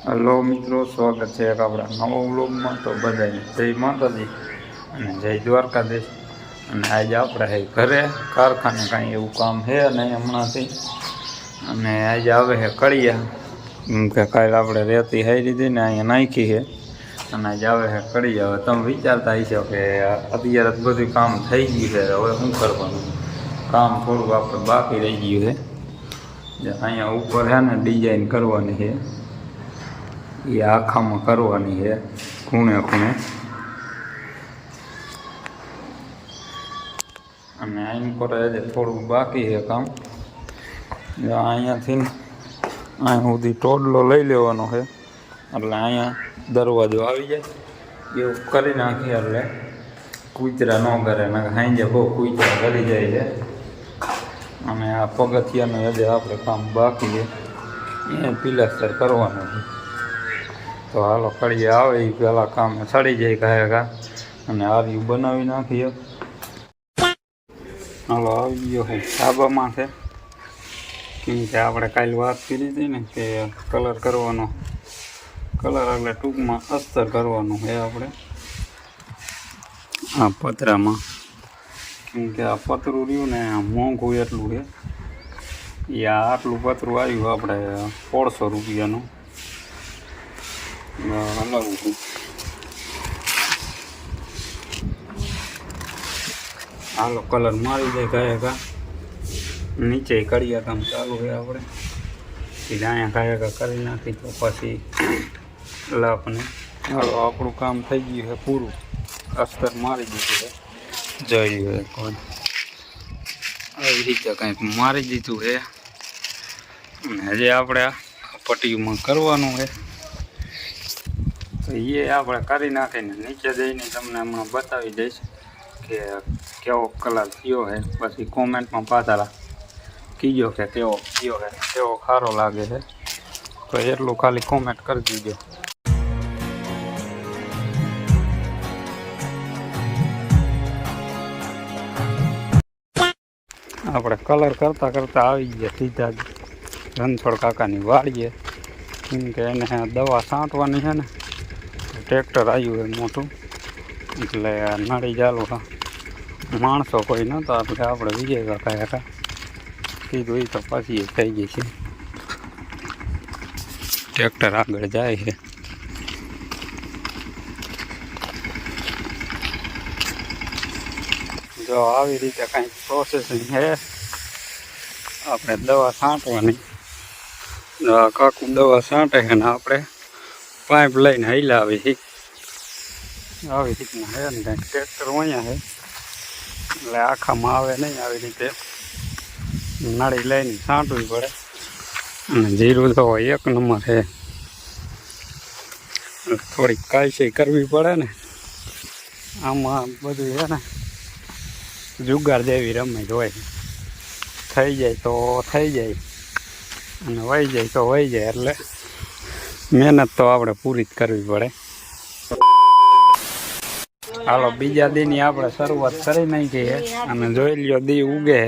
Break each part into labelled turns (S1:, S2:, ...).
S1: Hello મિત્રો સ્વાગત છે એક આપણા નવા વ્લોગમાં તો બધાને જય માતાજી અને જય દ્વારકાધીશ અને આજે આપણે હે ઘરે કારખાને કાંઈ એવું કામ છે નહીં હમણાંથી અને આજે આવે છે કળિયા કેમ કે કાલે આપણે રેતી હારી હતી ને અહીંયા નાખી છે અને આજે આવે છે કળિયા હવે તમે વિચારતા હશો કે અત્યારે તો બધું કામ થઈ ગયું છે હવે શું કરવાનું કામ થોડુંક આપણે બાકી રહી ગયું છે જે અહીંયા ઉપર છે ને ડિઝાઇન કરવાની છે એ આખામાં કરવાની છે, ખૂણે ખૂણે. અને આની પર હજી થોડુંક બાકી છે કામ. જો અહીંયાથી અહીંયા સુધી ટોડલો લઈ લેવાનો છે. એટલે અહીંયા દરવાજો આવી જાય. એવું કરી નાખીએ એટલે કૂતરા ન કરે ને સાંજે બહુ કૂતરા કરી જાય છે. અને આ પગથિયાનું હજી આપણે કામ બાકી છે. એ પિલાસ્ટર કરવાનું છે. તો હાલો કડીએ આવે એ પહેલાં કામ સડી જાય કહે કા અને આર્યું બનાવી નાખીએ. હાલો, આવી ગયો હું ધાબામાં છે. કેમ કે આપણે કાલે વાત કરી હતી ને કે કલર કરવાનો. કલર એટલે ટૂંકમાં અસ્તર કરવાનું છે આપણે. આ પતરામાં. કેમ કે આ પતરું રહ્યું ને મોંઘું એટલું છે. એ આટલું પતરું આવ્યું, આપણે સોળસો રૂપિયાનું. હલાવું છું હાલો કલર મારી દે ગયા કા નીચે કડિયા કામ ચાલુ છે આપણે એટલે અહીંયા ગયા કા કરી નાખી તો પછી લાપને હાલો આપણું કામ થઈ ગયું છે પૂરું અસ્તર મારી દીધું છે જોઈ લ્યો એક આવી રીતે કંઈક મારી દીધું છે હજી આપણે આ પટ્ટીમાં કરવાનું છે તો એ આપણે કરી નાખીને નીચે જઈને તમને હમણાં બતાવી દઈશ કે કેવો કલર થયો છે. પછી કોમેન્ટમાં પાછા કીજો કે કેવો થયો છે, કેવો સારો લાગે છે. તો એટલું ખાલી કોમેન્ટ કરી દીજો. આપણે કલર કરતાં કરતાં આવી ગયા સીધા જ રણછોડ કાકાની વાળીએ કેમ કે એને દવા છાંટવાની છે ને ટ્રેક્ટર આવ્યું એ મોટું, એટલે નળી ચાલુ હા માણસો કોઈ નહોતા એટલે આપણે વિજય કાકા હતા. કીધું એ તો પાછી થઈ ગઈ છે. ટ્રેક્ટર આગળ જાય છે. જો આવી રીતે કંઈક પ્રોસેસિંગ છે, આપણે દવા છાંટવાની. કાકુ દવા છાંટે છે ને આપણે પાઇપ લઈને હલાવી છે. આવી રીતના હે ને કંઈક ટ્રેક્ટર અહીંયા હે એટલે આખામાં આવે નહીં આવી રીતે. નાળી લઈને છાંટવી પડે. અને જીરું તો એક નંબર છે. થોડીક કાયસી કરવી પડે ને. આમાં બધું છે ને જુગાર જેવી રમે જ હોય. થઈ જાય તો થઈ જાય. અને વહી જાય તો વહી જાય એટલે મહેનત તો આપણે પૂરી જ કરવી પડે. હાલો, બીજા દીની આપણે શરૂઆત કરી નાખી છે અને જોઈ લ્યો દી ઉગે.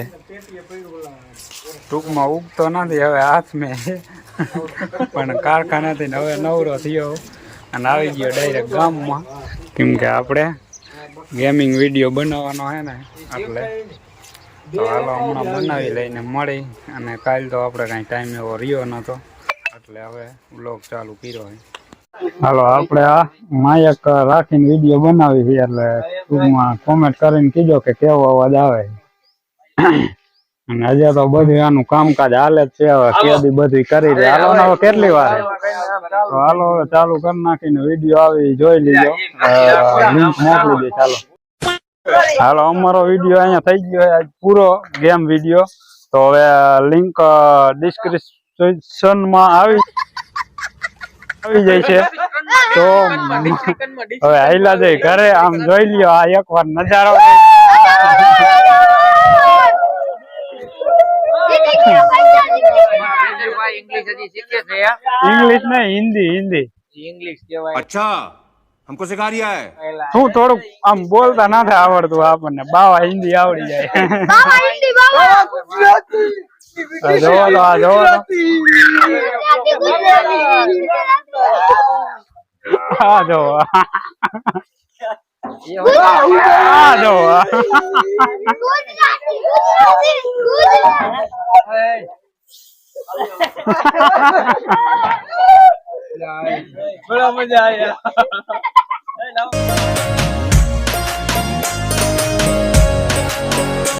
S1: ટૂંકમાં ઉગતો નથી, હવે હાથ મેં પણ કારખાનાથી હવે નવરો થયો અને આવી ગયો ડાયરેક્ટ ગામમાં. કેમ કે આપણે ગેમિંગ વીડિયો બનાવવાનો છે ને એટલે. તો હાલો, હમણાં બનાવી લઈને મળી અને કાલ તો આપણે કાંઈ ટાઈમ એવો રહ્યો નહોતો એટલે હવે બ્લોગ ચાલુ કર્યો છે. હાલો આપણે આ માયક રાખીને વીડિયો બનાવી છે એટલે ટૂંકમાં કોમેન્ટ કરીને કીજો કે કેવો અવાજ આવે અને હજે તો બધું આનું કામકાજ હાલે જ છે હવે કેદી બધી કરી રહી હાલો ને હવે કેટલી વાર તો હાલો હવે ચાલુ કરી નાખીને વીડિયો આવી જોઈ લીજો. લિંક મોકલી દે ચાલો. હાલો અમારો વીડિયો અહીંયા થઈ ગયો આજ પૂરો ગેમ વીડિયો તો હવે લિંક ડિસ્ક્રિપ્શનમાં આવી આવી જાય છે તો હવે આયલા જઈ ઘરે આમ જોઈ લ્યો આ એકવાર નજારો
S2: ઇંગ્લિશ હજી શીખે છે
S1: ઇંગ્લિશ ને હિન્દી હિન્દી
S2: ઇંગ્લિશ કહેવાય
S3: अच्छा हमको सिखा रिया है
S2: પહેલા
S1: શું થોડુંક આમ બોલતા નથી આવડતું આપણને બાવા હિન્દી આવડી જાય આ જોવો તો આ જોવો આ જોવો આ જોવો
S2: બડા મજા આયા